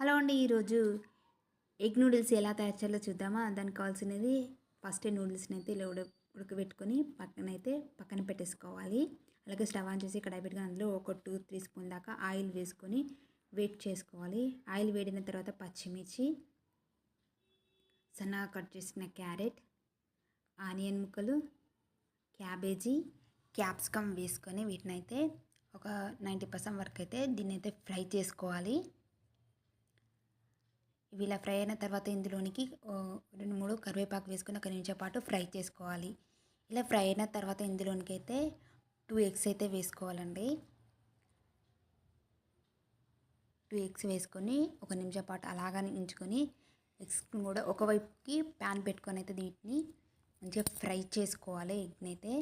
Hello అండి ఈరోజు egg noodles ఎలా తయారు చేయాలో చూద్దామా? దానికి కావాల్సినది ఫస్ట్ నూడిల్స్ని అయితే ఇలా ఉడ ఉడకబెట్టుకొని పక్కన అయితే పక్కన పెట్టేసుకోవాలి. అలాగే స్టవ్ ఆన్ చేసి కడాయి పెట్టుకుని అందులో ఒక టూ త్రీ స్పూన్ దాకా ఆయిల్ వేసుకొని వేట్ చేసుకోవాలి. ఆయిల్ వేడిన తర్వాత పచ్చిమిర్చి సన్నగా కట్ చేసిన క్యారెట్ ఆనియన్ ముక్కలు క్యాబేజీ క్యాప్సికమ్ వేసుకొని వీటిని అయితే ఒక నైంటీ పర్సెంట్ వరకు అయితే దీన్ని అయితే ఫ్రై చేసుకోవాలి. ఇవి ఇలా ఫ్రై అయిన తర్వాత ఇందులోనికి రెండు మూడు కరివేపాకు వేసుకొని ఒక నిమిషం పాటు ఫ్రై చేసుకోవాలి. ఇలా ఫ్రై అయిన తర్వాత ఇందులోనికి అయితే టూ ఎగ్స్ అయితే వేసుకోవాలండి. టూ ఎగ్స్ వేసుకొని ఒక నిమిషం పాటు అలాగని ఉంచుకొని ఎగ్స్ కూడా ఒకవైపుకి ప్యాన్ పెట్టుకొని అయితే వీటిని మంచిగా ఫ్రై చేసుకోవాలి ఎగ్ని అయితే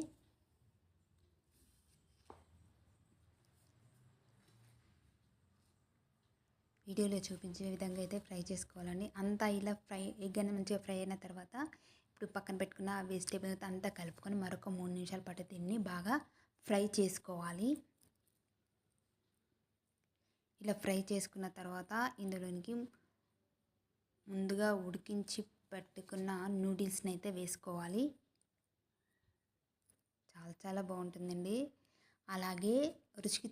వీడియోలో చూపించే విధంగా అయితే ఫ్రై చేసుకోవాలండి. అంతా ఇలా ఫ్రై ఎగ్ అని మంచిగా ఫ్రై అయిన తర్వాత ఇప్పుడు పక్కన పెట్టుకున్న వెజిటేబుల్ అంతా కలుపుకొని మరొక మూడు నిమిషాల పాటు దీన్ని బాగా ఫ్రై చేసుకోవాలి. ఇలా ఫ్రై చేసుకున్న తర్వాత ఇందులోనికి ముందుగా ఉడికించి పెట్టుకున్న నూడిల్స్ని అయితే వేసుకోవాలి. చాలా చాలా బాగుంటుందండి. అలాగే రుచికి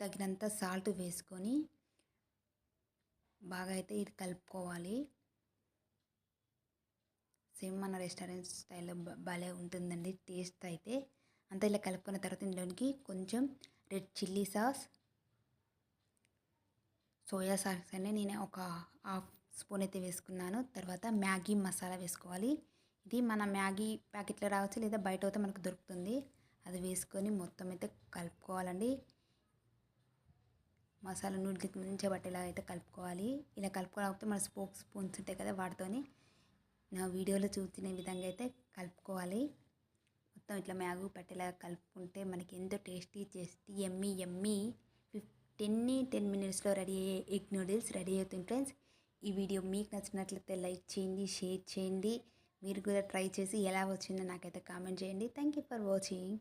తగినంత సాల్ట్ వేసుకొని బాగా అయితే ఇది కలుపుకోవాలి. సేమ్ మన రెస్టారెంట్ స్టైల్లో భలే ఉంటుందండి టేస్ట్ అయితే. అంతా ఇలా కలుపుకున్న తర్వాత ఇందులోనికి కొంచెం red chilli sauce soya sauce అని నేను ఒక హాఫ్ స్పూన్ అయితే వేసుకున్నాను. తర్వాత మ్యాగీ మసాలా వేసుకోవాలి. ఇది మన మ్యాగీ ప్యాకెట్లో రావచ్చు లేదా బయట అయితే మనకు దొరుకుతుంది. అది వేసుకొని మొత్తం అయితే కలుపుకోవాలండి. మసాలా నూడిల్కి మంచిగా పట్టేలా అయితే కలుపుకోవాలి. ఇలా కలుపుకోలేకపోతే మన స్పోక్ స్పూన్స్ ఉంటాయి కదా వాటితోని. నా వీడియోలో చూసిన విధంగా అయితే కలుపుకోవాలి. మొత్తం ఇట్లా మ్యాగు పట్టేలా కలుపుకుంటే మనకి ఎంతో టేస్టీ టేస్టీ ఎమ్మి ఎమ్మి. ఫిఫ్టీన్ టెన్ మినిట్స్లో రెడీ అయ్యే ఎగ్ నూడిల్స్ రెడీ అవుతుంది ఫ్రెండ్స్. ఈ వీడియో మీకు నచ్చినట్లయితే లైక్ చేయండి షేర్ చేయండి. మీరు కూడా ట్రై చేసి ఎలా వచ్చిందో నాకైతే కామెంట్ చేయండి. Thank you for watching.